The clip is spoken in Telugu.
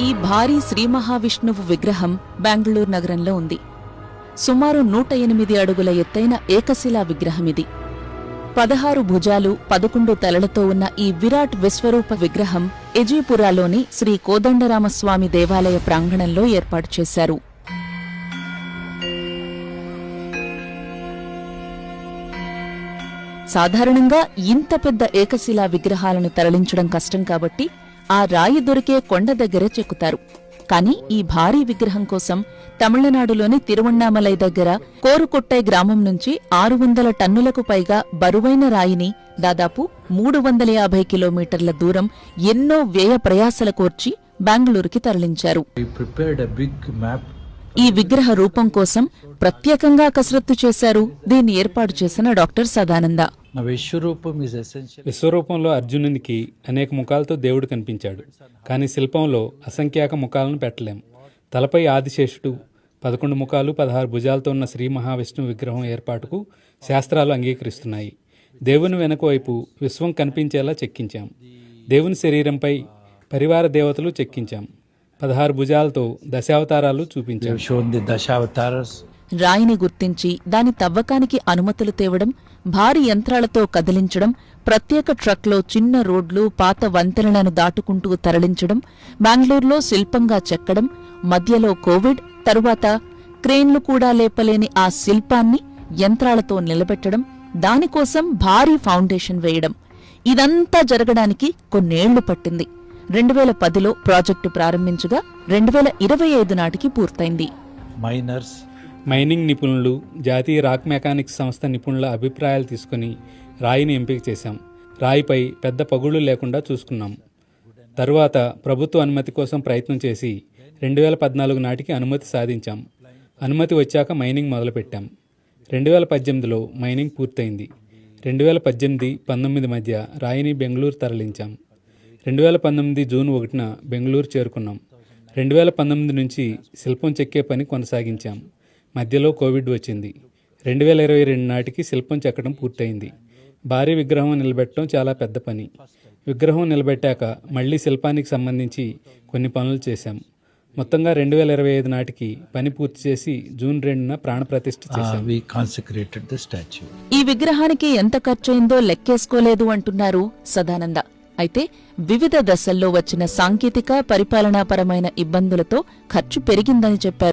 ఈ భారీ శ్రీ మహావిష్ణువు విగ్రహం బెంగళూరు నగరంలో ఉంది. సుమారు నూట ఎనిమిది అడుగుల ఎత్తైన ఏకశిలా విగ్రహమిది పదహారు భుజాలు పదకొండు తలలతో ఉన్న ఈ విరాట్ విశ్వరూప విగ్రహం ఎజీపురాలోని శ్రీ కోదండరామస్వామి దేవాలయ ప్రాంగణంలో ఏర్పాటు చేశారు. సాధారణంగా ఇంత పెద్ద ఏకశిలా విగ్రహాలను తరలించడం కష్టం కాబట్టి ఆ రాయి దొరికే కొండ దగ్గరే చెక్కుతారు. కాని ఈ భారీ విగ్రహం కోసం తమిళనాడులోని తిరువణ్ణామలై దగ్గర కోరుకొట్టై గ్రామం నుంచి ఆరు వందల టన్నులకు పైగా బరువైన రాయిని దాదాపు మూడు వందల యాభై కిలోమీటర్ల దూరం ఎన్నో వ్యయ ప్రయాసల కోర్చి బెంగళూరుకి తరలించారు. ఈ విగ్రహ రూపం కోసం ప్రత్యేకంగా కసరత్తు చేశారు. దీన్ని ఏర్పాటు చేసిన డాక్టర్ సదానంద. విశ్వరూపంలో అర్జునునికి అనేక ముఖాలతో దేవుడు కనిపించాడు. కానీ శిల్పంలో అసంఖ్యాక ముఖాలను పెట్టలేం. తలపై ఆదిశేషుడు పదకొండు ముఖాలు పదహారు భుజాలతో ఉన్న శ్రీ మహావిష్ణువు విగ్రహం ఏర్పాటుకు శాస్త్రాలు అంగీకరిస్తున్నాయి. దేవుని వెనుక వైపు విశ్వం కనిపించేలా చెక్కించాం. దేవుని శరీరంపై పరివార దేవతలు చెక్కించాం. పదహారు భుజాలతో దశావతారాలు చూపించాం. రాయిని గుర్తించి దాని తవ్వకానికి అనుమతులు తేవడం భారీ యంత్రాలతో కదిలించడం ప్రత్యేక ట్రక్లో చిన్న రోడ్లు పాత వంతెనలను దాటుకుంటూ తరలించడం బెంగళూరులో శిల్పంగా చెక్కడం మధ్యలో కోవిడ్ తరువాత క్రేన్లు కూడా లేపలేని ఆ శిల్పాన్ని యంత్రాలతో నిలబెట్టడం దానికోసం భారీ ఫౌండేషన్ వేయడం. ఇదంతా జరగడానికి కొన్నేళ్ళు పట్టింది. రెండు వేల పదిలో ప్రాజెక్టు ప్రారంభించగా రెండు వేల ఇరవై ఐదు నాటికి పూర్తయింది. మైనర్స్ మైనింగ్ నిపుణులు జాతీయ రాక్ మెకానిక్స్ సంస్థ నిపుణుల అభిప్రాయాలు తీసుకుని రాయిని ఎంపిక చేశాం. రాయిపై పెద్ద పగుళ్ళు లేకుండా చూసుకున్నాం. తరువాత ప్రభుత్వ అనుమతి కోసం ప్రయత్నం చేసి రెండు వేల పద్నాలుగు నాటికి అనుమతి సాధించాం. అనుమతి వచ్చాక మైనింగ్ మొదలుపెట్టాం. రెండు వేల పద్దెనిమిదిలో మైనింగ్ పూర్తయింది. రెండు వేల పద్దెనిమిది పంతొమ్మిది మధ్య రాయిని బెంగళూరు తరలించాం. రెండు వేల పంతొమ్మిది జూన్ ఒకటిన బెంగళూరు చేరుకున్నాం. రెండు వేల పంతొమ్మిది నుంచి శిల్పం చెక్కే పని కొనసాగించాం. మధ్యలో కోవిడ్ వచ్చింది. రెండు వేల ఇరవై రెండు నాటికి శిల్పం చెక్కడం పూర్తయింది. భారీ విగ్రహం నిలబెట్టడం చాలా పెద్ద పని. విగ్రహం నిలబెట్టాక మళ్ళీ శిల్పానికి సంబంధించి కొన్ని పనులు చేశాం. మొత్తంగా రెండు వేల ఇరవై ఐదు నాటికి పని పూర్తి చేసి జూన్ రెండున ప్రాణప్రతిష్ఠ Uh, చేశాం. ఈ విగ్రహానికి ఎంత ఖర్చయిందో లెక్కేసుకోలేదు అంటున్నారు సదానంద. అయితే వివిధ దశల్లో వచ్చిన సాంకేతిక పరిపాలనాపరమైన ఇబ్బందులతో ఖర్చు పెరిగిందని చెప్పారు.